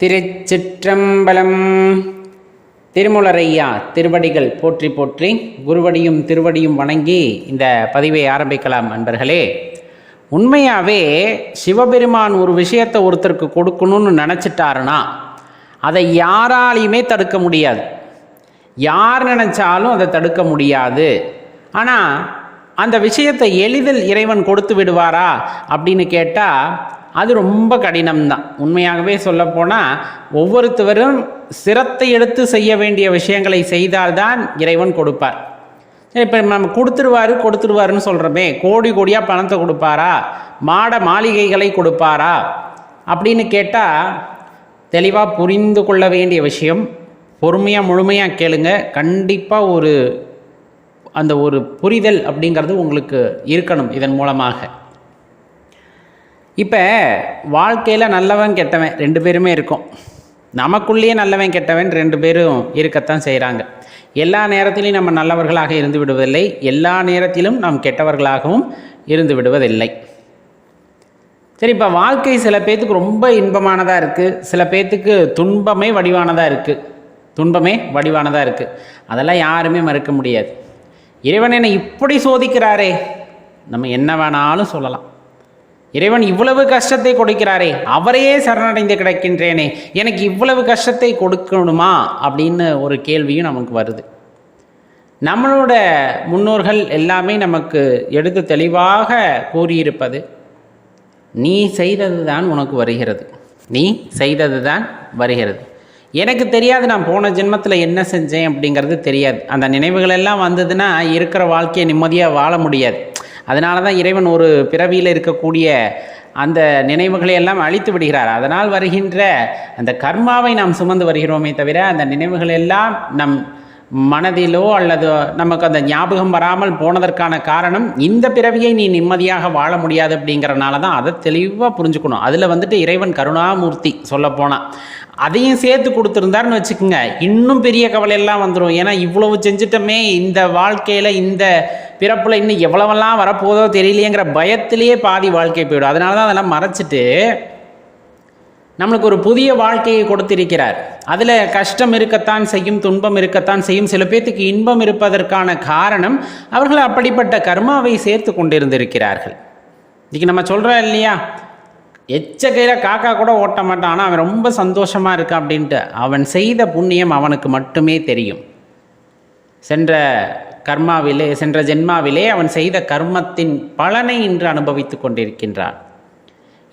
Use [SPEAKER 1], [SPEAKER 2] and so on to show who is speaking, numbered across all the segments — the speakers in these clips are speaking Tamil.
[SPEAKER 1] திருச்சிற்றம்பலம். திருமுலரையா திருவடிகள் போற்றி போற்றி குருவடியும் திருவடியும் வணங்கி இந்த பதிவை ஆரம்பிக்கலாம் நண்பர்களே உண்மையாகவே சிவபெருமான் ஒரு விஷயத்தை ஒருத்தருக்கு கொடுக்கணும்னு நினச்சிட்டாருன்னா அதை யாராலையுமே தடுக்க முடியாது. யார் நினச்சாலும் அதை தடுக்க முடியாது. ஆனால் அந்த விஷயத்தை எளிதில் இறைவன் கொடுத்து விடுவாரா அப்படின்னு கேட்டால் அது ரொம்ப கடினம்தான். உண்மையாகவே சொல்லப்போனால் ஒவ்வொருத்தவரும் சிரத்தை எடுத்து செய்ய வேண்டிய விஷயங்களை செய்தால்தான் இறைவன் கொடுப்பார். இப்போ நம்ம கொடுத்துருவாரு கொடுத்துருவாருன்னு சொல்கிறோமே கோடி கோடியாக பணத்தை கொடுப்பாரா? மாட மாளிகைகளை கொடுப்பாரா? அப்படின்னு கேட்டால் தெளிவாக புரிந்து கொள்ள வேண்டிய விஷயம் பொறுமையாக முழுமையாக கேளுங்க கண்டிப்பாக ஒரு அந்த ஒரு புரிதல் அப்படிங்கிறது உங்களுக்கு இருக்கணும் இதன் மூலமாக. இப்போ வாழ்க்கையில் நல்லவன் கெட்டவன் ரெண்டு பேருமே இருக்கும். நமக்குள்ளேயே நல்லவன் கெட்டவன் ரெண்டு பேரும் இருக்கத்தான் செய்கிறாங்க எல்லா நேரத்திலையும் நம்ம நல்லவர்களாக இருந்து விடுவதில்லை. எல்லா நேரத்திலும் நாம் கெட்டவர்களாகவும் இருந்து விடுவதில்லை. சரி இப்போ வாழ்க்கை சில பேர்த்துக்கு ரொம்ப இன்பமானதாக இருக்குது சில பேர்த்துக்கு துன்பமே வடிவானதாக இருக்குது துன்பமே வடிவானதாக இருக்குது அதெல்லாம் யாருமே மறுக்க முடியாது. இறைவன் என்னை இப்படி சோதிக்கிறாரே. நம்ம என்ன வேணாலும் சொல்லலாம். இறைவன் இவ்வளவு கஷ்டத்தை கொடுக்கிறாரே அவரையே சரணடைந்து கிடக்கின்றேனே எனக்கு இவ்வளவு கஷ்டத்தை கொடுக்கணுமா? அப்படின்னு ஒரு கேள்வியும் நமக்கு வருது. நம்மளோட முன்னோர்கள் எல்லாமே நமக்கு எடுத்து தெளிவாக கூறியிருப்பது நீ செய்தது தான் உனக்கு வருகிறது. நீ செய்தது தான் வருகிறது. எனக்கு தெரியாது நான் போன ஜென்மத்தில் என்ன செஞ்சேன் அப்படிங்கிறது தெரியாது. அந்த நினைவுகள் எல்லாம் வந்ததுன்னா இருக்கிற வாழ்க்கையை நிம்மதியாக வாழ முடியாது. அதனால தான் இறைவன் ஒரு பிறவியில் இருக்கக்கூடிய அந்த நினைவுகளை எல்லாம் அழித்து விடுகிறார். அதனால் வருகின்ற அந்த கர்மாவை நாம் சுமந்து வருகிறோமே தவிர அந்த நினைவுகள் எல்லாம் நம் மனதிலோ அல்லது நமக்கு அந்த ஞாபகம் வராமல் போனதற்கான காரணம் இந்த பிறவியை நீ நிம்மதியாக வாழ முடியாது அப்படிங்கிறனால தான் அதை தெளிவாக புரிஞ்சுக்கணும். அதில் வந்துட்டு இறைவன் கருணாமூர்த்தி சொல்லப்போனால் அதையும் சேர்த்து கொடுத்துருந்தாருன்னு வச்சுக்கோங்க இன்னும் பெரிய கவலையெல்லாம் வந்துடும் ஏன்னா இவ்வளவு செஞ்சுட்டோமே இந்த வாழ்க்கையில் இந்த பிறப்பில் இன்னும் எவ்வளவெல்லாம் வரப்போதோ தெரியலையேங்கிற பயத்திலேயே பாதி வாழ்க்கை போயிடும். அதனால தான் அதெல்லாம் மறைச்சிட்டு நம்மளுக்கு ஒரு புதிய வாழ்க்கையை கொடுத்திருக்கிறார். அதில் கஷ்டம் இருக்கத்தான் செய்யும் துன்பம் இருக்கத்தான் செய்யும். சில பேர்த்துக்கு இன்பம் இருப்பதற்கான காரணம் அவர்கள் அப்படிப்பட்ட கர்மாவை சேர்த்து கொண்டிருந்திருக்கிறார்கள். இன்றைக்கி நம்ம சொல்கிறோம் இல்லையா? எச்ச கையில் காக்கா கூட ஓட்ட மாட்டான் ஆனால் அவன் ரொம்ப சந்தோஷமாக இருக்கான் அப்படின்ட்டு அவன் செய்த புண்ணியம் அவனுக்கு மட்டுமே தெரியும். சென்ற கர்மாவிலே சென்ற ஜென்மாவிலே அவன் செய்த கர்மத்தின் பலனை இன்று அனுபவித்து கொண்டிருக்கின்றான்.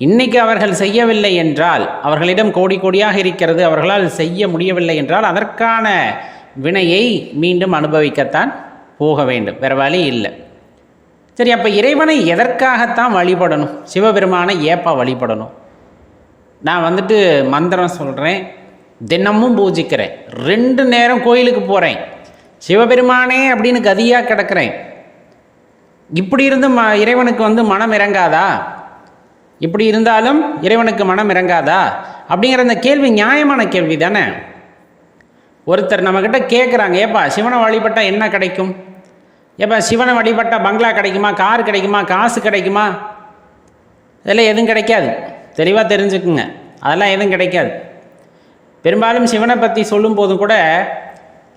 [SPEAKER 1] இன்னைக்கு அவர்கள் செய்யவில்லை என்றால் அவர்களிடம் கோடி கோடியாக இருக்கிறது அவர்களால் செய்ய முடியவில்லை என்றால் அதற்கான வினையை மீண்டும் அனுபவிக்கத்தான் போக வேண்டும். வேறு வழி இல்லை. சரி அப்போ இறைவனை எதற்காகத்தான் வழிபடணும்? சிவபெருமானை ஏப்பா வழிபடணும்? நான் வந்துட்டு மந்திரம் சொல்கிறேன் தினமும் பூஜிக்கிறேன் ரெண்டு நேரம் கோயிலுக்கு போகிறேன் சிவபெருமானே அப்படின்னு கதியாக கிடக்கிறேன். இப்படி இருந்து ம இறைவனுக்கு வந்து மனம் இறங்காதா? இப்படி இருந்தாலும் இறைவனுக்கு மனம் இறங்காதா? அப்படிங்கிற அந்த கேள்வி நியாயமான கேள்வி தானே. ஒருத்தர் நம்மக்கிட்ட கேட்குறாங்க ஏப்பா சிவனை வழிபட்டால் என்ன கிடைக்கும்? ஏப்பா சிவனை வழிபட்டால் பங்களா கிடைக்குமா? கார் கிடைக்குமா? காசு கிடைக்குமா? இதெல்லாம் எதுவும் கிடைக்காது. தெளிவாக தெரிஞ்சுக்குங்க. அதெல்லாம் எதுவும் கிடைக்காது. பெரும்பாலும் சிவனை பற்றி சொல்லும்போது கூட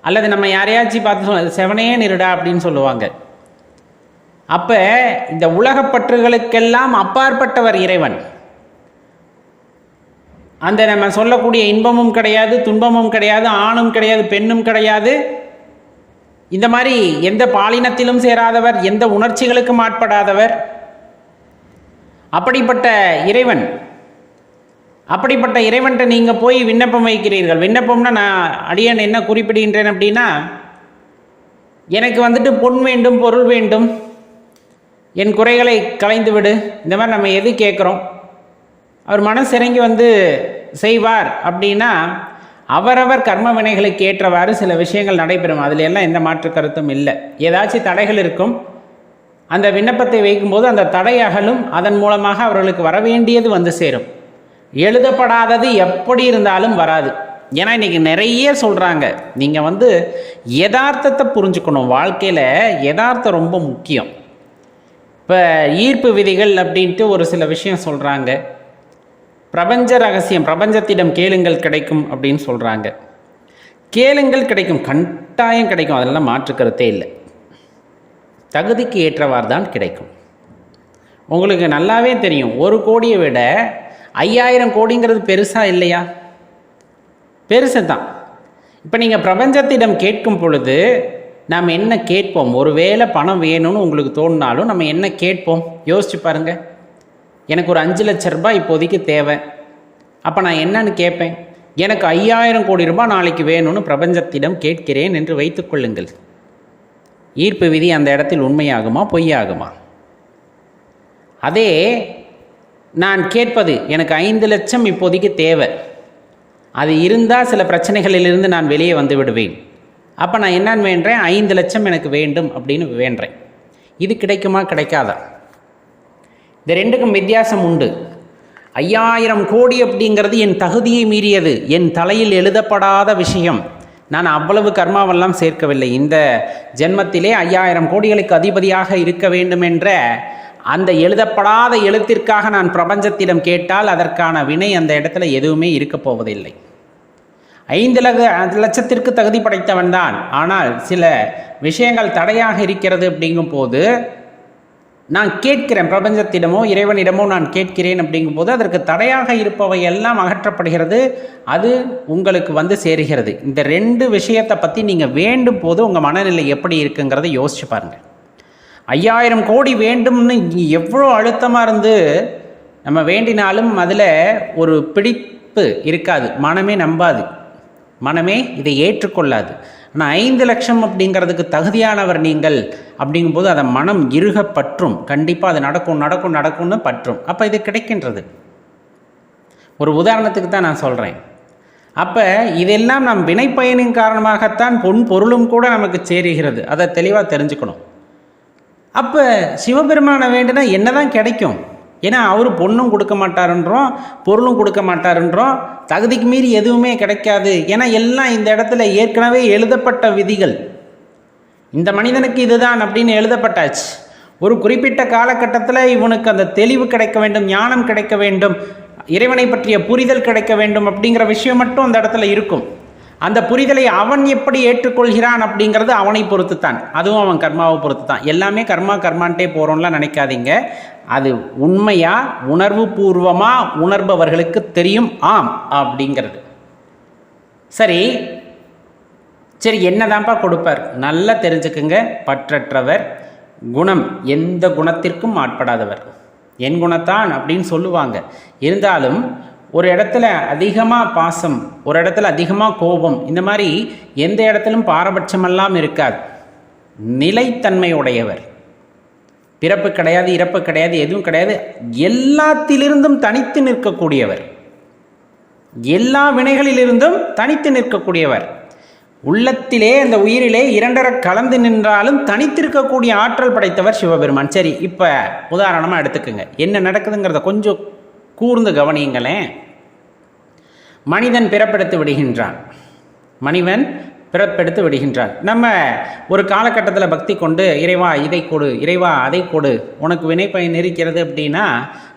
[SPEAKER 1] அல்லது நம்ம யாரையாச்சும் பார்த்து சொல்ல சிவனே நிருடா அப்படின்னு சொல்லுவாங்க. அப்போ இந்த உலகப்பற்றுகளுக்கெல்லாம் அப்பாற்பட்டவர் இறைவன். அந்த நம்ம சொல்லக்கூடிய இன்பமும் கிடையாது துன்பமும் கிடையாது ஆணும் கிடையாது பெண்ணும் கிடையாது. இந்த மாதிரி எந்த பாலினத்திலும் சேராதவர் எந்த உணர்ச்சிகளுக்கும் ஆட்படாதவர். அப்படிப்பட்ட இறைவன் அப்படிப்பட்ட இறைவன்கிட்ட நீங்கள் போய் விண்ணப்பம் வைக்கிறீர்கள். விண்ணப்பம்னா நான் அடியன் என்ன குறிப்பிடுகின்றேன் அப்படின்னா எனக்கு வந்துட்டு பொன் வேண்டும் பொருள் வேண்டும். என் குறைகளை களைந்து விடு. இந்த மாதிரி நம்ம எது கேட்குறோம்? அவர் மனசிறங்கி வந்து செய்வார் அப்படின்னா அவரவர் கர்ம வினைகளுக்கு ஏற்றவாறு சில விஷயங்கள் நடைபெறும். அதில் எல்லாம் எந்த மாற்று கருத்தும் இல்லை. ஏதாச்சும் தடைகள் இருக்கும். அந்த விண்ணப்பத்தை வைக்கும்போது அந்த தடை அகலும். அதன் மூலமாக அவர்களுக்கு வர வேண்டியது வந்து சேரும். எழுதப்படாதது எப்படி இருந்தாலும் வராது. ஏன்னா இன்றைக்கி நிறைய சொல்கிறாங்க நீங்கள் வந்து யதார்த்தத்தை புரிஞ்சுக்கணும். வாழ்க்கையில் யதார்த்தம் ரொம்ப முக்கியம். இப்போ ஈர்ப்பு விதிகள் அப்படின்ட்டு ஒரு சில விஷயம் சொல்கிறாங்க பிரபஞ்ச ரகசியம் பிரபஞ்சத்திடம் கேளுங்கள் கிடைக்கும் அப்படின்னு சொல்கிறாங்க கேளுங்கள் கிடைக்கும் கட்டாயம் கிடைக்கும். அதெல்லாம் மாற்று கருத்தே இல்லை. தகுதிக்கு ஏற்றவாறு தான் கிடைக்கும். உங்களுக்கு நல்லாவே தெரியும் ஒரு கோடியை விட ஐயாயிரம் கோடிங்கிறது பெருசாக இல்லையா? பெருசு தான் இப்போ நீங்கள் பிரபஞ்சத்திடம் கேட்கும் பொழுது நாம் என்ன கேட்போம்? ஒருவேளை பணம் வேணும்னு உங்களுக்கு தோணினாலும் நம்ம என்ன கேட்போம்? யோசிச்சு பாருங்கள் எனக்கு ஒரு அஞ்சு லட்ச ரூபாய் இப்போதைக்கு தேவை. அப்போ நான் என்னன்னு கேட்பேன்? எனக்கு ஐயாயிரம் கோடி ரூபாய் நாளைக்கு வேணும்னு பிரபஞ்சத்திடம் கேட்கிறேன் என்று வைத்துக்கொள்ளுங்கள் ஈர்ப்பு விதி அந்த இடத்தில் உண்மையாகுமா பொய்யாகுமா? அதே நான் கேட்பது எனக்கு ஐந்து லட்சம் இப்போதைக்கு தேவை. அது இருந்தால் சில பிரச்சனைகளிலிருந்து நான் வெளியே வந்து விடுவேன். அப்போ நான் என்னன்னு வேண்டேன் ஐந்து லட்சம் எனக்கு வேண்டும் அப்படின்னு வேண்டேன் இது கிடைக்குமா? கிடைக்காதா? இந்த ரெண்டுக்கும் வித்தியாசம் உண்டு. ஐயாயிரம் கோடி அப்படிங்கிறது என் தகுதியை மீறியது. என் தலையில் எழுதப்படாத விஷயம். நான் அவ்வளவு கர்மாவெல்லாம் சேர்க்கவில்லை. இந்த ஜென்மத்திலே ஐயாயிரம் கோடிகளுக்கு அதிபதியாக இருக்க வேண்டும் என்ற அந்த எழுதப்படாத எழுத்திற்காக நான் பிரபஞ்சத்திடம் கேட்டால் அதற்கான வினை அந்த இடத்துல எதுவுமே இருக்கப் போவதில்லை. ஐந்து லக லட்சத்திற்கு தகுதி படைத்தவன் தான் ஆனால் சில விஷயங்கள் தடையாக இருக்கிறது அப்படிங்கும் போது நான் கேட்கிறேன். பிரபஞ்சத்திடமோ இறைவனிடமோ நான் கேட்கிறேன் அப்படிங்கும்போது அதற்கு தடையாக இருப்பவை எல்லாம் அகற்றப்படுகிறது. அது உங்களுக்கு வந்து சேருகிறது. இந்த ரெண்டு விஷயத்தை பற்றி நீங்கள் வேண்டும் போது உங்கள் மனநிலை எப்படி இருக்குங்கிறத யோசிச்சு பாருங்கள் ஐயாயிரம் கோடி வேண்டும்னு எவ்வளோ அழுத்தமாக இருந்து நம்ம வேண்டினாலும் அதில் ஒரு பிடிப்பு இருக்காது. மனமே நம்பாது. மனமே இதை ஏற்றுக்கொள்ளாது. ஆனால் ஐந்து லட்சம் அப்படிங்கிறதுக்கு தகுதியானவர் நீங்கள் அப்படிங்கும்போது அதை மனம் இருக பற்றும். கண்டிப்பாக அது நடக்கும் நடக்கும் நடக்கும்னு பற்றும். அப்போ இது கிடைக்கின்றது. ஒரு உதாரணத்துக்கு தான் நான் சொல்கிறேன் அப்போ இதெல்லாம் நம் வினைப்பயனின் காரணமாகத்தான் பொன் பொருளும் கூட நமக்கு சேருகிறது. அதை தெளிவாக தெரிஞ்சுக்கணும். அப்போ சிவபெருமானை வேண்டுனா என்ன தான் கிடைக்கும்? ஏன்னா அவர் பொண்ணும் கொடுக்க மாட்டாருன்றோம் பொருளும் கொடுக்க மாட்டாருன்றோம். தகுதிக்கு மீறி எதுவுமே கிடைக்காது. ஏன்னா எல்லாம் இந்த இடத்துல ஏற்கனவே எழுதப்பட்ட விதிகள். இந்த மனிதனுக்கு இதுதான் அப்படின்னு எழுதப்பட்டாச்சு. ஒரு குறிப்பிட்ட காலகட்டத்தில் இவனுக்கு அந்த தெளிவு கிடைக்க வேண்டும் ஞானம் கிடைக்க வேண்டும் இறைவனை பற்றிய புரிதல் கிடைக்க வேண்டும் அப்படிங்கிற விஷயம் மட்டும் அந்த இடத்துல இருக்கும். அந்த புரிதலை அவன் எப்படி ஏற்றுக்கொள்கிறான் அப்படிங்கிறது அவனை பொறுத்து தான் அதுவும் அவன் கர்மாவை பொறுத்து தான் எல்லாமே கர்மா கர்மான்ட்டே போகிறோம்லாம் நினைக்காதீங்க. அது உண்மையா உணர்வு பூர்வமாக உணர்பவர்களுக்கு தெரியும். ஆம் அப்படிங்கிறது. சரி. சரி என்னதான்ப்பா கொடுப்பார்? நல்லா தெரிஞ்சுக்குங்க. பற்றற்றவர் குணம். எந்த குணத்திற்கும் ஆட்படாதவர். என் குணத்தான் அப்படின்னு சொல்லுவாங்க. இருந்தாலும் ஒரு இடத்துல அதிகமாக பாசம் ஒரு இடத்துல அதிகமாக கோபம் இந்த மாதிரி எந்த இடத்திலும் பாரபட்சமெல்லாம் இருக்காது. நிலைத்தன்மை உடையவர் பிறப்பு கிடையாது இறப்பு கிடையாது எதுவும் கிடையாது. எல்லாத்திலிருந்தும் தனித்து நிற்கக்கூடியவர். எல்லா வினைகளிலிருந்தும் தனித்து நிற்கக்கூடியவர். உள்ளத்திலே அந்த உயிரிலே இரண்டரை கலந்து நின்றாலும் தனித்திருக்கக்கூடிய ஆற்றல் படைத்தவர் சிவபெருமான். சரி இப்போ உதாரணமாக எடுத்துக்கோங்க. என்ன நடக்குதுங்கிறத கொஞ்சம் கூர்ந்து கவனியுங்களேன் மனிதன் பிறப்பெடுத்து விடுகின்றான். மனிதன் பிறப்பெடுத்து விடுகின்றான். நம்ம ஒரு காலகட்டத்தில் பக்தி கொண்டு இறைவா இதை கொடு இறைவா அதை கொடு உனக்கு வினைப்பயன் இருக்கிறது அப்படின்னா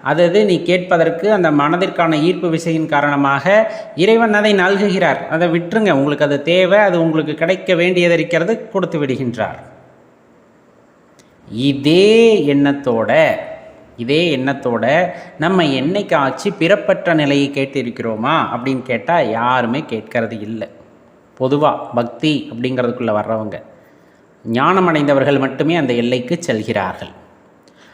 [SPEAKER 1] அது நீ கேட்பதற்கு அந்த மனதிற்கான ஈர்ப்பு விசையின் காரணமாக இறைவன் அதை நல்குகிறார். அதை விட்டுருங்க. உங்களுக்கு அது தேவை. அது உங்களுக்கு கிடைக்க வேண்டியது இருக்கிறது. கொடுத்து விடுகின்றார். இதே எண்ணத்தோட இதே எண்ணத்தோட நம்ம என்னைக்காச்சு பிறப்பற்ற நிலையை கேட்டிருக்கிறோமா? அப்படின்னு கேட்டால் யாருமே கேட்கறது இல்லை. பொதுவாக பக்தி அப்படிங்கிறதுக்குள்ளே வர்றவங்க. ஞானம் அடைந்தவர்கள் மட்டுமே அந்த எல்லைக்கு செல்கிறார்கள்.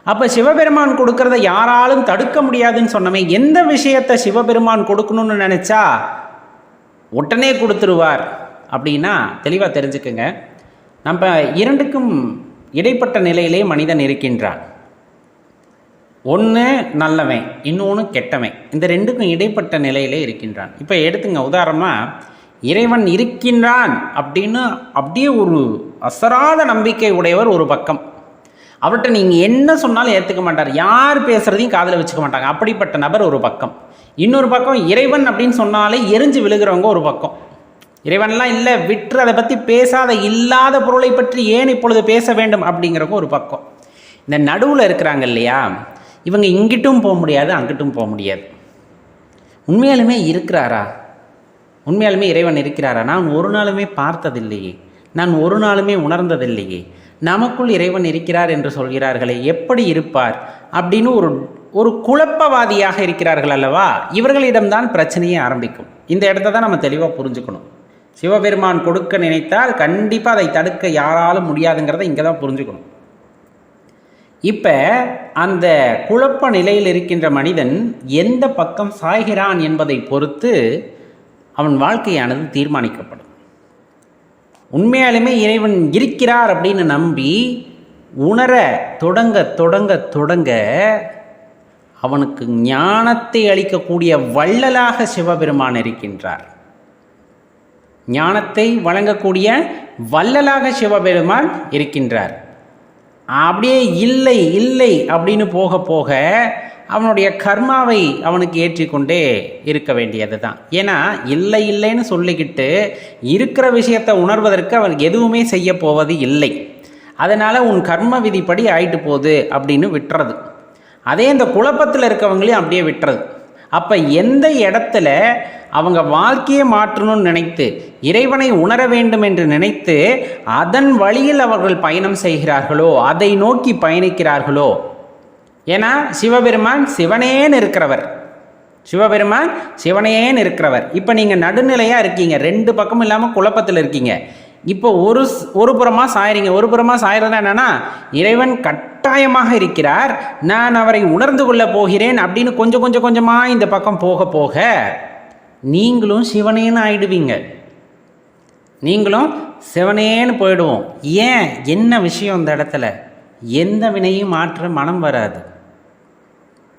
[SPEAKER 1] அப்போ சிவபெருமான் கொடுக்கறத யாராலும் தடுக்க முடியாதுன்னு சொன்னமே எந்த விஷயத்தை சிவபெருமான் கொடுக்கணும்னு நினச்சா உடனே கொடுத்துருவார். அப்படின்னா தெளிவாக தெரிஞ்சுக்குங்க. நம்ம இரண்டுக்கும் இடைப்பட்ட நிலையிலே மனிதன் இருக்கின்றான். ஒன்று நல்லவன் இன்னொன்று கெட்டவன். இந்த ரெண்டுக்கும் இடைப்பட்ட நிலையிலே இருக்கின்றான். இப்போ எடுத்துங்க உதாரணமாக இறைவன் இருக்கின்றான் அப்படின்னு அப்படியே ஒரு அசராத நம்பிக்கை உடையவர் ஒரு பக்கம். அவர்கிட்ட நீங்கள் என்ன சொன்னாலும் ஏற்றுக்க மாட்டார். யார் பேசுகிறதையும் காதில் வச்சுக்க மாட்டாங்க. அப்படிப்பட்ட நபர் ஒரு பக்கம். இன்னொரு பக்கம் இறைவன் அப்படின்னு சொன்னாலே எரிஞ்சு விழுகிறவங்க ஒரு பக்கம். இறைவன்லாம் இல்லை விற்று அதை பற்றி பேசாத இல்லாத பொருளை பற்றி ஏன் இப்பொழுது பேச வேண்டும் அப்படிங்கிறவங்க ஒரு பக்கம். இந்த நடுவில் இருக்கிறாங்க இல்லையா? இவங்க இங்கிட்டும் போக முடியாது அங்கிட்டும் போக முடியாது. உண்மையாலுமே இருக்கிறாரா? உண்மையாலுமே இறைவன் இருக்கிறாரா? நான் ஒரு நாளுமே பார்த்ததில்லையே. நான் ஒரு நாளுமே உணர்ந்ததில்லையே. நமக்குள் இறைவன் இருக்கிறார் என்று சொல்கிறார்களே எப்படி இருப்பார்? அப்படின்னு ஒரு ஒரு குழப்பவாதியாக இருக்கிறார்கள் அல்லவா? இவர்களிடம்தான் பிரச்சனையே ஆரம்பிக்கும். இந்த இடத்த தான் நம்ம தெளிவாக புரிஞ்சுக்கணும். சிவபெருமான் கொடுக்க நினைத்தால் கண்டிப்பாக அதை தடுக்க யாராலும் முடியாதுங்கிறத இங்கே தான் புரிஞ்சுக்கணும். இப்போ அந்த குழப்ப நிலையில் இருக்கின்ற மனிதன் எந்த பக்கம் சாய்கிறான் என்பதை பொறுத்து அவன் வாழ்க்கையானது தீர்மானிக்கப்படும். உண்மையாலுமே இறைவன் இருக்கிறார் அப்படின்னு நம்பி உணர தொடங்க தொடங்க தொடங்க அவனுக்கு ஞானத்தை அளிக்கக்கூடிய வள்ளலாக சிவபெருமான் இருக்கின்றார். ஞானத்தை வழங்கக்கூடிய வள்ளலாக சிவபெருமான் இருக்கின்றார். அப்படியே இல்லை இல்லை அப்படின்னு போக போக அவனுடைய கர்மாவை அவனுக்கு ஏற்றிக்கொண்டே இருக்க வேண்டியது தான் ஏன்னா இல்லை இல்லைன்னு சொல்லிக்கிட்டு இருக்கிற விஷயத்தை உணர்வதற்கு அவன் எதுவுமே செய்ய போவது இல்லை. அதனால் உன் கர்ம விதிப்படி ஆயிட்டு போகுது அப்படின்னு விட்டுறது. அதே இந்த குழப்பத்தில் இருக்கவங்களையும் அப்படியே விட்டுறது. அப்போ எந்த இடத்துல அவங்க வாழ்க்கையை மாற்றணும்னு நினைத்து இறைவனை உணர வேண்டும் என்று நினைத்து அதன் வழியில் அவர்கள் பயணம் செய்கிறார்களோ அதை நோக்கி பயணிக்கிறார்களோ? ஏன்னா சிவபெருமான் சிவனேன்னு இருக்கிறவர். சிவபெருமான் சிவனேன்னு இருக்கிறவர். இப்போ நீங்கள் நடுநிலையாக இருக்கீங்க. ரெண்டு பக்கமும் இல்லாமல் குழப்பத்தில் இருக்கீங்க. இப்போ ஒரு ஸ்- ஒரு புறமாக சாயறீங்க ஒரு புறமாக சாயறது என்னன்னா இறைவன் கட்டாயமாக இருக்கிறார் நான் அவரை உணர்ந்து கொள்ள போகிறேன் அப்படின்னு கொஞ்சம் கொஞ்சம் கொஞ்சமாக இந்த பக்கம் போக போக நீங்களும் சிவனேன்னு ஆயிடுவீங்க. நீங்களும் சிவனேன்னு போயிடுவோம். ஏன்? என்ன விஷயம் இந்த இடத்துல? எந்த வினையும் மாற்ற மனம் வராது.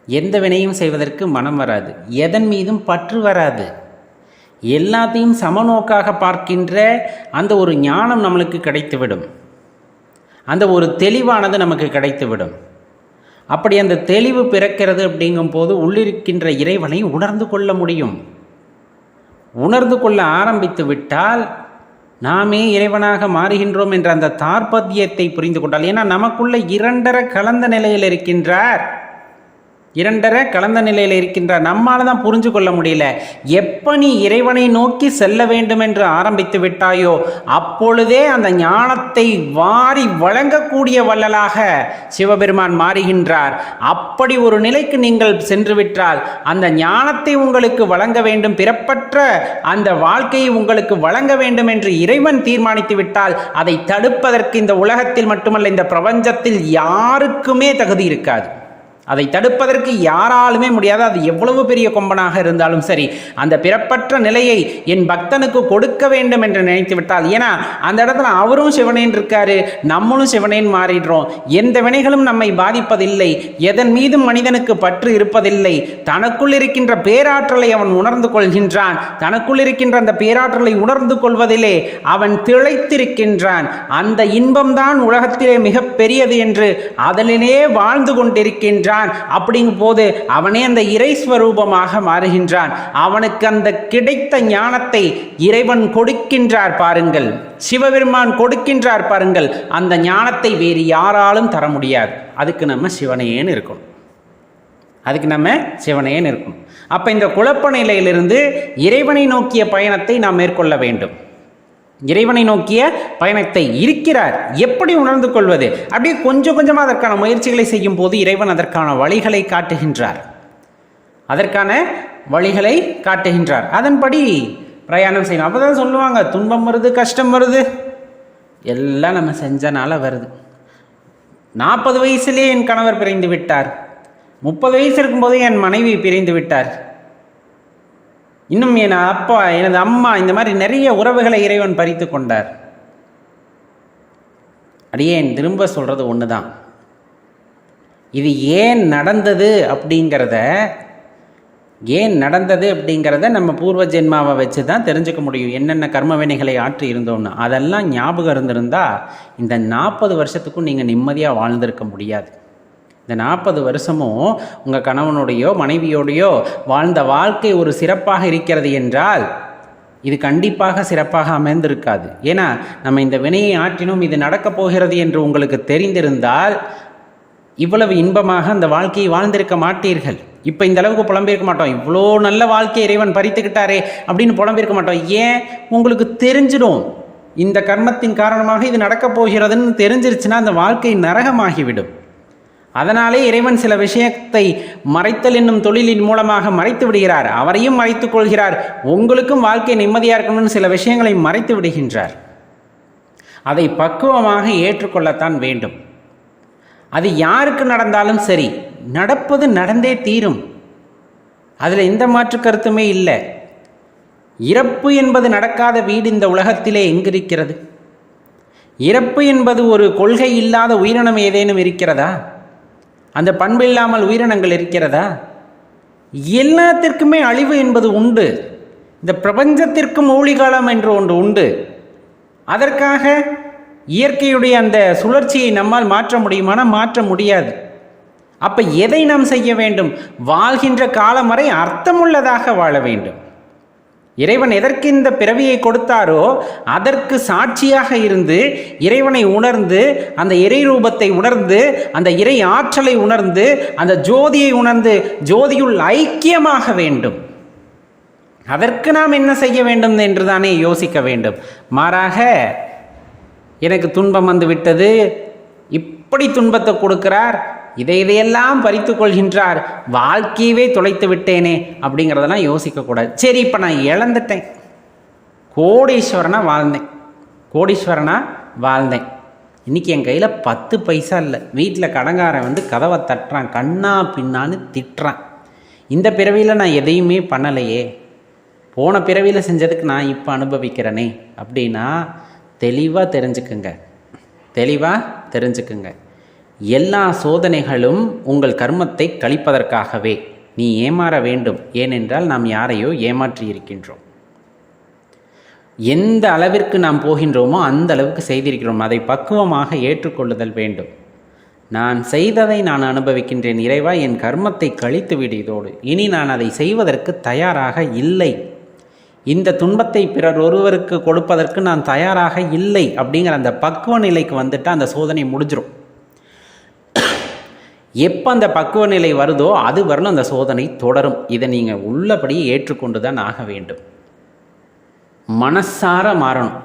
[SPEAKER 1] எந்த வினையும் செய்வதற்கு மனம் வராது. எதன் மீதும் பற்று வராது. எல்லாத்தையும் சமநோக்காக பார்க்கின்ற அந்த ஒரு ஞானம் நம்மளுக்கு கிடைத்துவிடும். அந்த ஒரு தெளிவானது நமக்கு கிடைத்துவிடும். அப்படி அந்த தெளிவு பிறக்கிறது அப்படிங்கும்போது உள்ளிருக்கின்ற இறைவனை உணர்ந்து கொள்ள முடியும். உணர்ந்து கொள்ள ஆரம்பித்து விட்டால் நாமே இறைவனாக மாறுகின்றோம் என்ற அந்த தாற்பத்தியத்தை புரிந்து கொண்டால் ஏன்னா நமக்குள்ள இரண்டர கலந்த நிலையில் இருக்கின்றார். இரண்டரை கலந்த நிலையில் இருக்கின்றார் நம்மால தான் புரிஞ்சு கொள்ள முடியல. எப்போ நீ இறைவனை நோக்கி செல்ல வேண்டும் என்று ஆரம்பித்து விட்டாயோ அப்பொழுதே அந்த ஞானத்தை வாரி வழங்கக்கூடிய வள்ளலாக சிவபெருமான் மாறுகின்றார். அப்படி ஒரு நிலைக்கு நீங்கள் சென்று விட்டால் அந்த ஞானத்தை உங்களுக்கு வழங்க வேண்டும் பிறப்பற்ற அந்த வாழ்க்கையை உங்களுக்கு வழங்க வேண்டும் என்று இறைவன் தீர்மானித்து விட்டால் அதை தடுப்பதற்கு இந்த உலகத்தில் மட்டுமல்ல இந்த பிரபஞ்சத்தில் யாருக்குமே தகுதி இருக்காது. அதை தடுப்பதற்கு யாராலுமே முடியாது. அது எவ்வளவு பெரிய கொம்பனாக இருந்தாலும் சரி அந்த பிறப்பற்ற நிலையை என் பக்தனுக்கு கொடுக்க வேண்டும் என்று நினைத்து விட்டால் ஏன்னா அந்த இடத்துல அவரும் சிவனேன் இருக்காரு நம்மளும் சிவனேன் மாறிடுறோம். எந்த வினைகளும் நம்மை பாதிப்பதில்லை எதன் மீதும் மனிதனுக்கு பற்று இருப்பதில்லை. தனக்குள் இருக்கின்ற பேராற்றலை அவன் உணர்ந்து கொள்கின்றான். தனக்குள் இருக்கின்ற அந்த பேராற்றலை உணர்ந்து கொள்வதிலே அவன் திளைத்திருக்கின்றான். அந்த இன்பம்தான் உலகத்திலே மிக பெரியது என்று அதனிலே வாழ்ந்து கொண்டிருக்கின்றான். அப்படிங்கும் போது அவனே அந்த இறைஸ்வரூபமாக மாறுகின்றான். அவனுக்கு அந்த கிடைத்த ஞானத்தை இறைவன் கொடுக்கின்றார் பாருங்கள். சிவபெருமான் கொடுக்கின்றார் பாருங்கள். அந்த ஞானத்தை வேறு யாராலும் தர முடியாது. அதுக்கு நம்ம சிவனையேன்னு இருக்கணும். அதுக்கு நம்ம சிவனையேன்னு இருக்கணும். அப்போ இந்த குழப்ப நிலையிலிருந்து இறைவனை நோக்கிய பயணத்தை நாம் மேற்கொள்ள வேண்டும். இறைவனை நோக்கிய பயணத்தை இருக்கிறார். எப்படி உணர்ந்து கொள்வது? அப்படியே கொஞ்சம் கொஞ்சமாக அதற்கான முயற்சிகளை செய்யும் போது இறைவன் அதற்கான வழிகளை காட்டுகின்றார். அதற்கான வழிகளை காட்டுகின்றார். அதன்படி பிரயாணம் செய்யணும். அப்போ தான் சொல்லுவாங்க துன்பம் வருது கஷ்டம் வருது. எல்லாம் நம்ம செஞ்சனால வருது. நாற்பது வயசுலேயே என் கணவர் பிரிந்து விட்டார். முப்பது வயசு இருக்கும்போது என் மனைவி பிரிந்து விட்டார். இன்னும் என் அப்பா எனது அம்மா இந்த மாதிரி நிறைய உறவுகளை இறைவன் பறித்து கொண்டார். அடியேன் திரும்ப சொல்கிறது ஒன்று தான் இது ஏன் நடந்தது அப்படிங்கிறத ஏன் நடந்தது அப்படிங்கிறத நம்ம பூர்வ ஜென்மாவை வச்சு தான் தெரிஞ்சுக்க முடியும். என்னென்ன கர்ம வினைகளை ஆற்றி இருந்தோம்னு. அதெல்லாம் ஞாபகம் இருந்திருந்தால் இந்த நாற்பது வருஷத்துக்கும் நீங்கள் நிம்மதியாக வாழ்ந்திருக்க முடியாது. இந்த நாற்பது வருஷமும் உங்கள் கணவனுடையோ மனைவியோடையோ வாழ்ந்த வாழ்க்கை ஒரு சிறப்பாக இருக்கிறது என்றால் இது கண்டிப்பாக சிறப்பாக அமைந்திருக்காது. ஏன்னா நம்ம இந்த வினையை ஆற்றினும் இது நடக்கப் போகிறது என்று உங்களுக்கு தெரிந்திருந்தால் இவ்வளவு இன்பமாக அந்த வாழ்க்கையை வாழ்ந்திருக்க மாட்டீர்கள். இப்போ இந்த அளவுக்கு புலம்பிருக்க மாட்டோம். இவ்வளோ நல்ல வாழ்க்கை இறைவன் பறித்துக்கிட்டாரே அப்படின்னு புலம்பிருக்க மாட்டோம். ஏன்? உங்களுக்கு தெரிஞ்சிடும். இந்த கர்மத்தின் காரணமாக இது நடக்கப் போகிறதுன்னு தெரிஞ்சிருச்சுன்னா அந்த வாழ்க்கை நரகமாகிவிடும். அதனாலே இறைவன் சில விஷயத்தை மறைத்தல் என்னும் தொழிலின் மூலமாக மறைத்து விடுகிறார். அவரையும் மறைத்துக் கொள்கிறார். உங்களுக்கும் வாழ்க்கை நிம்மதியாக இருக்கணும்னு சில விஷயங்களை மறைத்து விடுகின்றார். அதை பக்குவமாக ஏற்றுக்கொள்ளத்தான் வேண்டும். அது யாருக்கு நடந்தாலும் சரி நடப்பது நடந்தே தீரும். அதில் எந்த மாற்று கருத்துமே இல்லை. இறப்பு என்பது நடக்காத வீடு இந்த உலகத்திலே எங்கிருக்கிறது? இறப்பு என்பது ஒரு கொள்கை இல்லாத உயிரினம் ஏதேனும் இருக்கிறதா? அந்த பண்பு இல்லாமல் உயிரினங்கள் இருக்கிறதா? எல்லாத்திற்குமே அழிவு என்பது உண்டு. இந்த பிரபஞ்சத்திற்கும் ஊழிகாலம் என்று ஒன்று உண்டு. அதற்காக இயற்கையுடைய அந்த சுழற்சியை நம்மால் மாற்ற முடியுமானால் மாற்ற முடியாது. அப்போ எதை நாம் செய்ய வேண்டும்? வாழ்கின்ற காலம் வரை அர்த்தமுள்ளதாக வாழ வேண்டும். இறைவன் எதற்கு இந்த பிறவியை கொடுத்தாரோ அதற்கு சாட்சியாக இருந்து இறைவனை உணர்ந்து அந்த இறை ரூபத்தை உணர்ந்து அந்த இறை ஆற்றலை உணர்ந்து அந்த ஜோதியை உணர்ந்து ஜோதியுள் ஐக்கியமாக வேண்டும். அதற்கு நாம் என்ன செய்ய வேண்டும் என்று தானே யோசிக்க வேண்டும். மாறாக எனக்கு துன்பம் வந்து விட்டது இப்படி துன்பத்தை கொடுக்கிறார் இதை இதையெல்லாம் பறித்து கொள்கின்றார். வாழ்க்கையவே தொலைத்து விட்டேனே அப்படிங்கிறதெல்லாம் யோசிக்கக்கூடாது சரி இப்போ நான் இழந்துட்டேன். கோடீஸ்வரனாக வாழ்ந்தேன். கோடீஸ்வரனாக வாழ்ந்தேன். இன்றைக்கி என் கையில் பத்து பைசா இல்லை. வீட்டில் கடங்காரன் வந்து கதவை தட்டுறான் கண்ணா பின்னான்னு திட்டுறான். இந்த பிறவியில் நான் எதையுமே பண்ணலையே. போன பிறவியில் செஞ்சதுக்கு நான் இப்போ அனுபவிக்கிறேனே. அப்படின்னா தெளிவாக தெரிஞ்சுக்குங்க. தெளிவாக தெரிஞ்சுக்குங்க. எல்லா சோதனைகளும் உங்கள் கர்மத்தை கழிப்பதற்காகவே. நீ ஏமாற வேண்டும். ஏனென்றால் நாம் யாரையோ ஏமாற்றி இருக்கின்றோம் எந்த அளவிற்கு நாம் போகின்றோமோ அந்த அளவுக்கு செய்திருக்கிறோம். அதை பக்குவமாக ஏற்றுக்கொள்ளுதல் வேண்டும். நான் செய்ததை நான் அனுபவிக்கின்றேன். இறைவா என் கர்மத்தை கழித்து விடுவதோடு இனி நான் அதை செய்வதற்கு தயாராக இல்லை. இந்த துன்பத்தை பிறர் ஒருவருக்கு கொடுப்பதற்கு நான் தயாராக இல்லை அப்படிங்கிற அந்த பக்குவ நிலைக்கு வந்துட்டு அந்த சோதனை முடிஞ்சிடும் எப்போ அந்த பக்குவ நிலை வருதோ அது வரலும் அந்த சோதனை தொடரும். இதை நீங்கள் உள்ளபடி ஏற்றுக்கொண்டு தான் ஆக வேண்டும். மனசார மாறணும்.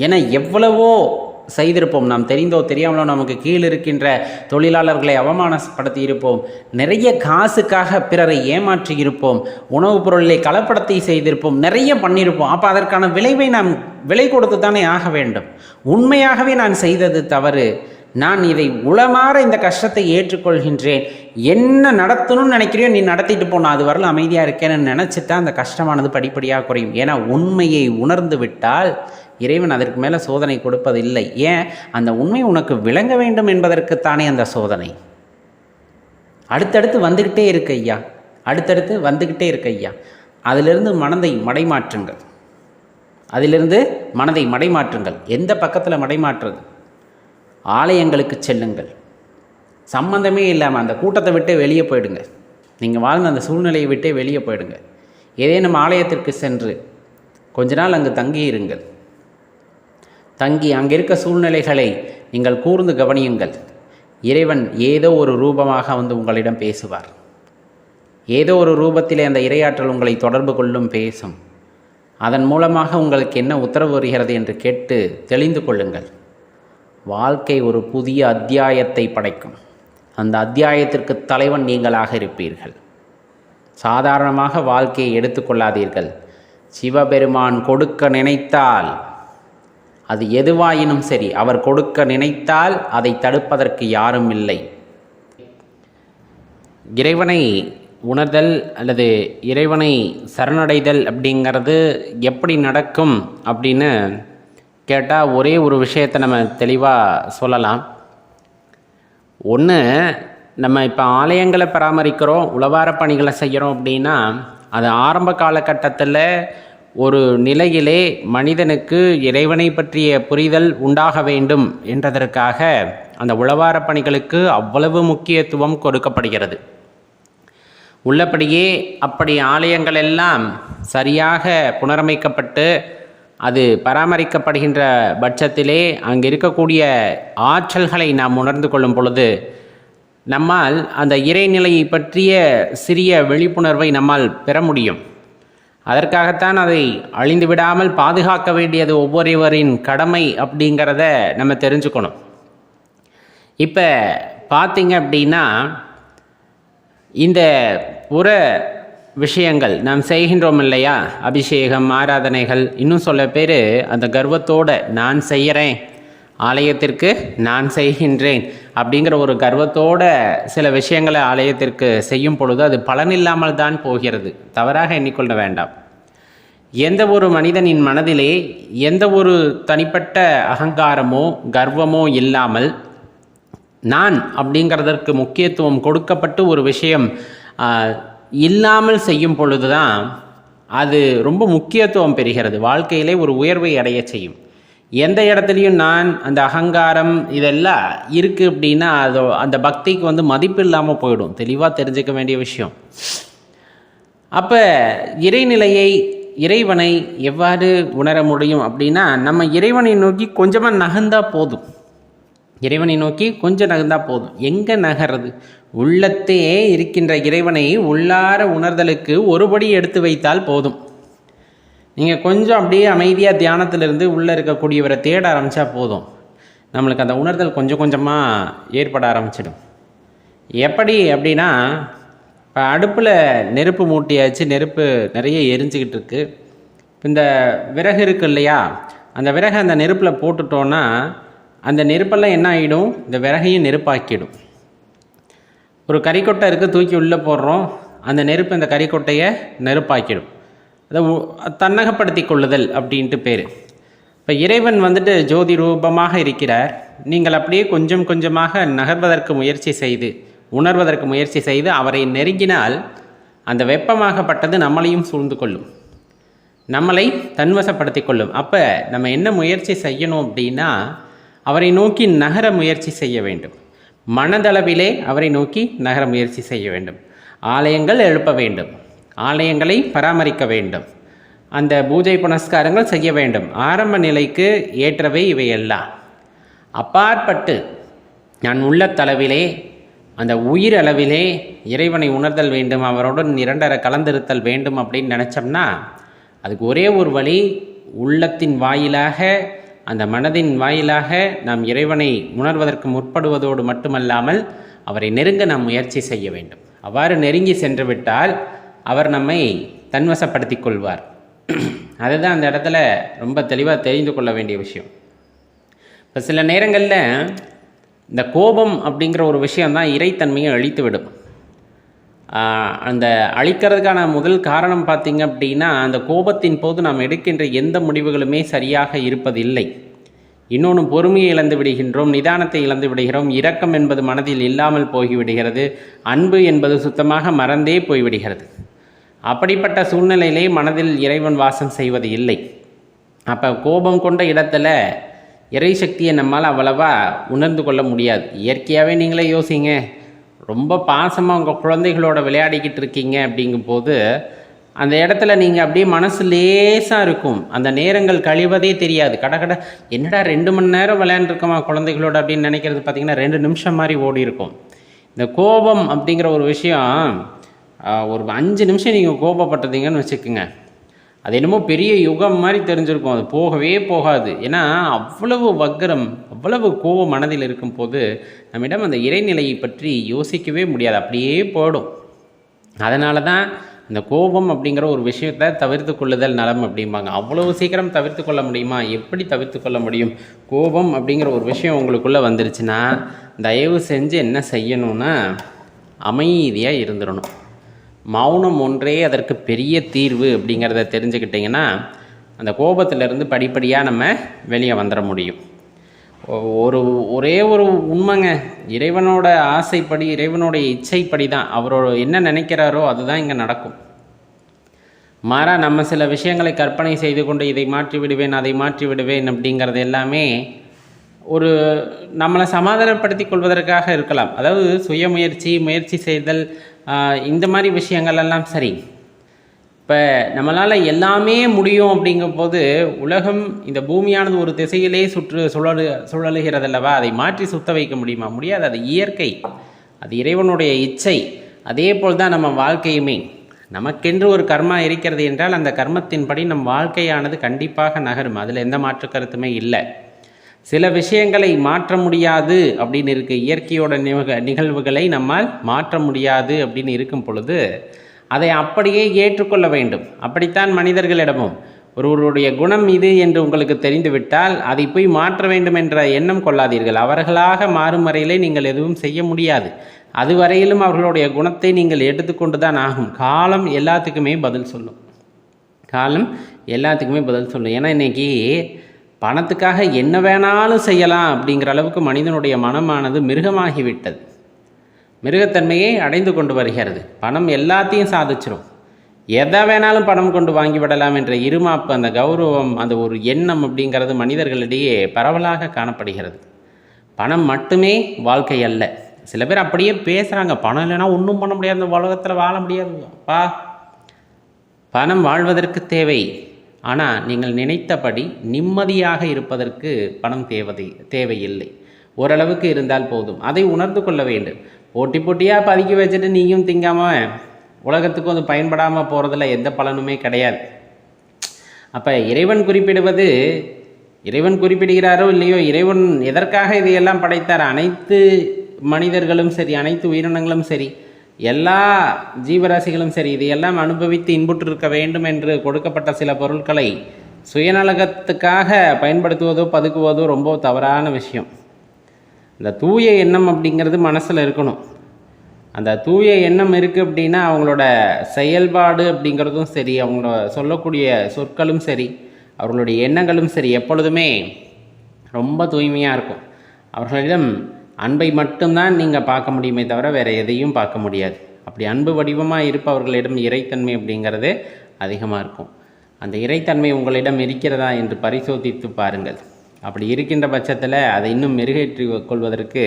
[SPEAKER 1] ஏன்னா எவ்வளவோ செய்திருப்போம். நாம் தெரிந்தோ தெரியாமலோ நமக்கு கீழ் இருக்கின்ற தொழிலாளர்களை அவமானப்படுத்தி இருப்போம். நிறைய காசுக்காக பிறரை ஏமாற்றி இருப்போம். உணவுப் பொருளை கலப்படத்தை செய்திருப்போம். நிறைய பண்ணியிருப்போம். அப்போ அதற்கான விளைவை நாம் விலை கொடுத்து தானே ஆக வேண்டும். உண்மையாகவே நான் செய்தது தவறு. நான் இதை உளமாற இந்த கஷ்டத்தை ஏற்றுக்கொள்கின்றேன். என்ன நடத்தணும்னு நினைக்கிறியோ நீ நடத்திட்டு போன அது வரல அமைதியாக இருக்கேன்னு நினச்சிட்டா அந்த கஷ்டமானது படிப்படியாக குறையும். ஏன்னா உண்மையை உணர்ந்து விட்டால் இறைவன் அதற்கு மேலே சோதனை கொடுப்பதில்லை. ஏன்? அந்த உண்மை உனக்கு விளங்க வேண்டும் என்பதற்குத்தானே அந்த சோதனை. அடுத்தடுத்து வந்துக்கிட்டே இருக்கு ஐயா. அடுத்தடுத்து வந்துக்கிட்டே இருக்கு ஐயா. அதிலிருந்து மனதை மடைமாற்றுங்கள். அதிலிருந்து மனதை மடைமாற்றுங்கள். எந்த பக்கத்தில் மடைமாற்றுறது? ஆலயங்களுக்கு செல்லுங்கள். சம்பந்தமே இல்லாமல் அந்த கூட்டத்தை விட்டு வெளியே போயிடுங்க. நீங்கள் வாழ்ந்த அந்த சூழ்நிலையை விட்டே வெளியே போயிடுங்க. ஏதேனும் ஆலயத்திற்கு சென்று கொஞ்ச நாள் அங்கு தங்கி இருங்கள். தங்கி அங்கே இருக்க சூழ்நிலைகளை நீங்கள் கூர்ந்து கவனியுங்கள். இறைவன் ஏதோ ஒரு ரூபமாக வந்து உங்களிடம் பேசுவார். ஏதோ ஒரு ரூபத்திலே அந்த இரையாற்றல் உங்களை தொடர்பு கொள்ளும் பேசும். அதன் மூலமாக உங்களுக்கு என்ன உத்தரவு வருகிறது என்று கேட்டு தெளிந்து கொள்ளுங்கள். வாழ்க்கை ஒரு புதிய அத்தியாயத்தை படைக்கும். அந்த அத்தியாயத்திற்கு தலைவன் நீங்களாக இருப்பீர்கள். சாதாரணமாக வாழ்க்கையை எடுத்துக்கொள்ளாதீர்கள் சிவபெருமான் கொடுக்க நினைத்தால் அது எதுவாயினும் சரி அவர் கொடுக்க நினைத்தால் அதை தடுப்பதற்கு யாரும் இல்லை. இறைவனை உணர்தல் அல்லது இறைவனை சரணடைதல் அப்படிங்கிறது எப்படி நடக்கும் அப்படின்னு கேட்டால் ஒரே ஒரு விஷயத்தை நம்ம தெளிவாக சொல்லலாம். ஒன்று நம்ம இப்போ ஆலயங்களை பராமரிக்கிறோம் உளவார பணிகளை செய்கிறோம் அப்படின்னா அது ஆரம்ப காலகட்டத்தில் ஒரு நிலையிலே மனிதனுக்கு இறைவனை பற்றிய புரிதல் உண்டாக வேண்டும் என்றதற்காக அந்த உளவார பணிகளுக்கு அவ்வளவு முக்கியத்துவம் கொடுக்கப்படுகிறது. உள்ளபடியே அப்படி ஆலயங்கள் எல்லாம் சரியாக புனரமைக்கப்பட்டு அது பராமரிக்கப்படுகின்ற பட்சத்திலே அங்கே இருக்கக்கூடிய ஆற்றல்களை நாம் உணர்ந்து கொள்ளும் பொழுது நம்மால் அந்த இறைநிலையை பற்றிய சிறிய விழிப்புணர்வை நம்மால் பெற முடியும். அதற்காகத்தான் அதை அழிந்து விடாமல் பாதுகாக்க வேண்டியது ஒவ்வொருவரின் கடமை அப்படிங்கிறத நம்ம தெரிஞ்சுக்கணும். இப்போ பார்த்தீங்க அப்படின்னா இந்த புற விஷயங்கள். நாம் செய்கின்றோம் இல்லையா அபிஷேகம் ஆராதனைகள். இன்னும் சொல்ல பேர் அந்த கர்வத்தோட நான் செய்கிறேன் ஆலயத்திற்கு நான் செய்கின்றேன். அப்படிங்கிற ஒரு கர்வத்தோட சில விஷயங்களை ஆலயத்திற்கு செய்யும் பொழுது அது பலன் இல்லாமல் தான் போகிறது. தவறாக எண்ணிக்கொள்ள வேண்டாம். எந்த ஒரு மனிதனின் மனதிலே எந்த ஒரு தனிப்பட்ட அகங்காரமோ கர்வமோ இல்லாமல் நான் அப்படிங்கிறதற்கு முக்கியத்துவம் கொடுக்கப்பட்டு ஒரு விஷயம் இல்லாமல் செய்யும் பொழுது தான் அது ரொம்ப முக்கியத்துவம் பெறுகிறது. வாழ்க்கையிலே ஒரு உயர்வை அடைய செய்யும். எந்த இடத்துலையும் நான் அந்த அகங்காரம் இதெல்லாம் இருக்குது அப்படின்னா அது அந்த பக்திக்கு வந்து மதிப்பு இல்லாமல் போயிடும். தெளிவாக தெரிஞ்சுக்க வேண்டிய விஷயம். அப்போ இறைநிலையை இறைவனை எவ்வாறு உணர முடியும் அப்படின்னா நம்ம இறைவனை நோக்கி கொஞ்சமாக நகர்ந்தால் போதும். இறைவனை நோக்கி கொஞ்சம் நகர்ந்தா போதும். எங்கே நகர்றது? உள்ளத்தே இருக்கின்ற இறைவனை உள்ளார உணர்தலுக்கு ஒருபடி எடுத்து வைத்தால் போதும். நீங்கள் கொஞ்சம் அப்படியே அமைதியாக தியானத்திலிருந்து உள்ளே இருக்கக்கூடியவரை தேட ஆரம்பித்தா போதும். நம்மளுக்கு அந்த உணர்தல் கொஞ்சம் கொஞ்சமாக ஏற்பட ஆரம்பிச்சிடும். எப்படி அப்படின்னா இப்போ அடுப்பில் நெருப்பு மூட்டியாச்சு நெருப்பு நிறைய எரிஞ்சுக்கிட்டு இருக்குது இந்த விறகு இருக்கு இல்லையா? அந்த விறகை அந்த நெருப்பில் போட்டுட்டோன்னா அந்த நெருப்பெல்லாம் என்ன ஆகிடும் இந்த விறகையும் நெருப்பாக்கிடும். ஒரு கறிக்கொட்டை இருக்குது தூக்கி உள்ளே போடுறோம். அந்த நெருப்பு இந்த கறிக்கொட்டையை நெருப்பாக்கிடும். அதை தன்னகப்படுத்தி கொள்ளுதல் அப்படின்ட்டு பேர். இப்போ இறைவன் வந்துட்டு ஜோதி ரூபமாக இருக்கிறார். நீங்கள் அப்படியே கொஞ்சம் கொஞ்சமாக நகர்வதற்கு முயற்சி செய்து உணர்வதற்கு முயற்சி செய்து அவரை நெருங்கினால் அந்த வெப்பமாகப்பட்டது நம்மளையும் சூழ்ந்து கொள்ளும். நம்மளை தன்வசப்படுத்தி கொள்ளும். அப்போ நம்ம என்ன முயற்சி செய்யணும் அப்படின்னா அவரை நோக்கி நகர முயற்சி செய்ய வேண்டும். மனதளவிலே அவரை நோக்கி நகர முயற்சி செய்ய வேண்டும். ஆலயங்கள் எழுப்ப வேண்டும். ஆலயங்களை பராமரிக்க வேண்டும். அந்த பூஜை புனஸ்காரங்கள் செய்ய வேண்டும். ஆரம்ப நிலைக்கு ஏற்றவை இவையெல்லாம். அப்பாற்பட்டு நான் உள்ளத்தளவிலே அந்த உயிர் அளவிலே இறைவனை உணர்தல் வேண்டும் அவருடன் இரண்டர கலந்திருத்தல் வேண்டும் அப்படின்னு நினச்சோம்னா அதுக்கு ஒரே ஒரு வழி உள்ளத்தின் வாயிலாக அந்த மனதின் வாயிலாக நாம் இறைவனை உணர்வதற்கு முற்படுவதோடு மட்டுமல்லாமல் அவரை நெருங்க நாம் முயற்சி செய்ய வேண்டும். அவ்வாறு நெருங்கி சென்றுவிட்டால் அவர் நம்மை தன்வசப்படுத்திக் கொள்வார். அதுதான் அந்த இடத்துல ரொம்ப தெளிவாக தெரிந்து கொள்ள வேண்டிய விஷயம். இப்போ சில நேரங்களில் இந்த கோபம் அப்படிங்கிற ஒரு விஷயம்தான் இறைத்தன்மையை அழித்து விடும் அந்த அழிக்கிறதுக்கான முதல் காரணம் பார்த்திங்க அப்படின்னா அந்த கோபத்தின் போது நாம் எடுக்கின்ற எந்த முடிவுகளுமே சரியாக இருப்பதில்லை. இன்னொன்று பொறுமையை இழந்து விடுகின்றோம் நிதானத்தை இழந்து விடுகிறோம் இரக்கம் என்பது மனதில் இல்லாமல் போய்விடுகிறது அன்பு என்பது சுத்தமாக மறந்தே போய்விடுகிறது. அப்படிப்பட்ட சூழ்நிலையிலே மனதில் இறைவன் வாசம் செய்வது இல்லை. அப்போ கோபம் கொண்ட இடத்துல இறை சக்தியை நம்மால் அவ்வளவா உணர்ந்து கொள்ள முடியாது. இயற்கையாகவே நீங்களே யோசிங்க. ரொம்ப பாசமாக உங்கள் குழந்தைகளோட விளையாடிக்கிட்டு இருக்கீங்க அப்படிங்கும்போது அந்த இடத்துல நீங்கள் அப்படியே மனசு லேசாக இருக்கும். அந்த நேரங்கள் கழிவதே தெரியாது. கட கட என்னடா ரெண்டு மணி நேரம் விளையாண்டுருக்கோமா குழந்தைகளோட அப்படின்னு நினைக்கிறது பார்த்தீங்கன்னா ரெண்டு நிமிஷம் மாதிரி ஓடி இருக்கும். இந்த கோபம் அப்படிங்கிற ஒரு விஷயம் ஒரு அஞ்சு நிமிஷம் நீங்கள் கோபப்பட்டதீங்கன்னு வச்சுக்கோங்க. அது என்னமோ பெரிய யுகம் மாதிரி தெரிஞ்சிருக்கும். அது போகவே போகாது. ஏன்னா அவ்வளவு வக்கரம் அவ்வளவு கோபம் மனதில் இருக்கும் போது நம்மிடம் அந்த இறைநிலையை பற்றி யோசிக்கவே முடியாது. அப்படியே போடும் அதனால தான் இந்த கோபம் அப்படிங்கிற ஒரு விஷயத்தை தவிர்த்து கொள்ளுதல் நலம் அப்படிம்பாங்க. அவ்வளவு சீக்கிரம் தவிர்த்து கொள்ள முடியுமா? எப்படி தவிர்த்து கொள்ள முடியும்? கோபம் அப்படிங்கிற ஒரு விஷயம் உங்களுக்குள்ளே வந்துருச்சுன்னா தயவு செஞ்சு என்ன செய்யணும்னா அமைதியாக இருந்துடணும் மௌனம் ஒன்றே அதற்கு பெரிய தீர்வு அப்படிங்கிறத தெரிஞ்சுக்கிட்டிங்கன்னா அந்த கோபத்திலிருந்து படிப்படியாக நம்ம வெளியே வந்துட முடியும். ஒ- ஒரு ஒரே ஒரு உண்மைங்க. இறைவனோட ஆசைப்படி இறைவனுடைய இச்சைப்படி தான் அவரோட என்ன நினைக்கிறாரோ அதுதான் இங்கே நடக்கும். மாறாக நம்ம சில விஷயங்களை கற்பனை செய்து கொண்டு இதை மாற்றி விடுவேன் அதை மாற்றி விடுவேன் அப்படிங்கிறது எல்லாமே ஒரு நம்மளை சமாதானப்படுத்தி கொள்வதற்காக இருக்கலாம். அதாவது சுயமுயற்சி முயற்சி செய்தல் இந்த மாதிரி விஷயங்கள் எல்லாம் சரி. இப்போ நம்மளால் எல்லாமே முடியும் அப்படிங்கும்போது உலகம் இந்த பூமியானது ஒரு திசையிலே சுற்று சுழலு சுழலுகிறதல்லவா? அதை மாற்றி சுத்த வைக்க முடியுமா? முடியாது. அது இயற்கை. அது இறைவனுடைய இச்சை. அதே போல் தான் நம்ம வாழ்க்கையுமே. நமக்கென்று ஒரு கர்மா இருக்கிறது என்றால் அந்த கர்மத்தின்படி நம் வாழ்க்கையானது கண்டிப்பாக நகரும். அதில் எந்த மாற்று கருத்துமே இல்லை. சில விஷயங்களை மாற்ற முடியாது அப்படின்னு இருக்கு இயற்கையோட நிக நிகழ்வுகளை நம்மால் மாற்ற முடியாது அப்படின்னு இருக்கும் பொழுது அதை அப்படியே ஏற்றுக்கொள்ள வேண்டும். அப்படித்தான் மனிதர்களிடமும் ஒருவருடைய குணம் இது என்று உங்களுக்கு தெரிந்துவிட்டால் அதை போய் மாற்ற வேண்டும் என்ற எண்ணம் கொள்ளாதீர்கள். அவர்களாக மாறும் வரையிலே நீங்கள் எதுவும் செய்ய முடியாது. அதுவரையிலும் அவர்களுடைய குணத்தை நீங்கள் எடுத்துக்கொண்டு தான் ஆகும். காலம் எல்லாத்துக்குமே பதில் சொல்லும். காலம் எல்லாத்துக்குமே பதில் சொல்லும். ஏன்னா இன்னைக்கு பணத்துக்காக என்ன வேணாலும் செய்யலாம் அப்படிங்கிற அளவுக்கு மனிதனுடைய மனமானது மிருகமாகிவிட்டது. மிருகத்தன்மையை அடைந்து கொண்டு வருகிறது. பணம் எல்லாத்தையும் சாதிச்சிரும். எதை வேணாலும் பணம் கொண்டு வாங்கி விடலாம் என்ற இருமாப்பு அந்த கௌரவம் அந்த ஒரு எண்ணம் அப்படிங்கிறது மனிதர்களிடையே பரவலாக காணப்படுகிறது. பணம் மட்டுமே வாழ்க்கை அல்ல. சில பேர் அப்படியே பேசுகிறாங்க பணம் இல்லைன்னா ஒன்றும் பண்ண முடியாது. இந்த உலகத்தில் வாழ முடியாது பா பணம் வாழ்வதற்கு தேவை. ஆனால் நீங்கள் நினைத்தபடி நிம்மதியாக இருப்பதற்கு பணம் தேவதை தேவையில்லை. ஓரளவுக்கு இருந்தால் போதும். அதை உணர்ந்து கொள்ள வேண்டும். போட்டி போட்டியாக பதுக்கி வச்சுட்டு நீயும் திங்காமல் உலகத்துக்கு வந்து பயன்படாமல் போகிறதுல எந்த பலனுமே கிடையாது. அப்போ இறைவன் குறிப்பிடுவது இறைவன் குறிப்பிடுகிறாரோ இல்லையோ இறைவன் எதற்காக இதையெல்லாம் படைத்தார்? அனைத்து மனிதர்களும் சரி அனைத்து உயிரினங்களும் சரி. எல்லா ஜீவராசிகளும் சரி இதையெல்லாம் அனுபவித்து இன்புற்றிருக்க வேண்டும் என்று கொடுக்கப்பட்ட சில பொருட்களை சுயநலகத்துக்காக பயன்படுத்துவதோ பதுக்குவதோ ரொம்ப தவறான விஷயம். இந்த தூய எண்ணம் அப்படிங்கிறது மனசில் இருக்கணும். அந்த தூய எண்ணம் இருக்குது அப்படின்னா அவங்களோட செயல்பாடு அப்படிங்கிறதும் சரி அவங்களோட சொல்லக்கூடிய சொற்களும் சரி அவர்களுடைய எண்ணங்களும் சரி எப்பொழுதுமே ரொம்ப தூய்மையாக இருக்கும். அவர்களிடம் அன்பை மட்டும்தான் நீங்கள் பார்க்க முடியுமே தவிர வேறு எதையும் பார்க்க முடியாது. அப்படி அன்பு வடிவமாக இருப்பவர்களிடம் இறைத்தன்மை அப்படிங்கிறது அதிகமாக இருக்கும். அந்த இறைத்தன்மை உங்களிடம் இருக்கிறதா என்று பரிசோதித்து பாருங்கள். அப்படி இருக்கின்ற பட்சத்தில் அதை இன்னும் மெருகேற்றி கொள்வதற்கு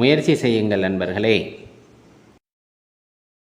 [SPEAKER 1] முயற்சி செய்யுங்கள் நண்பர்களே.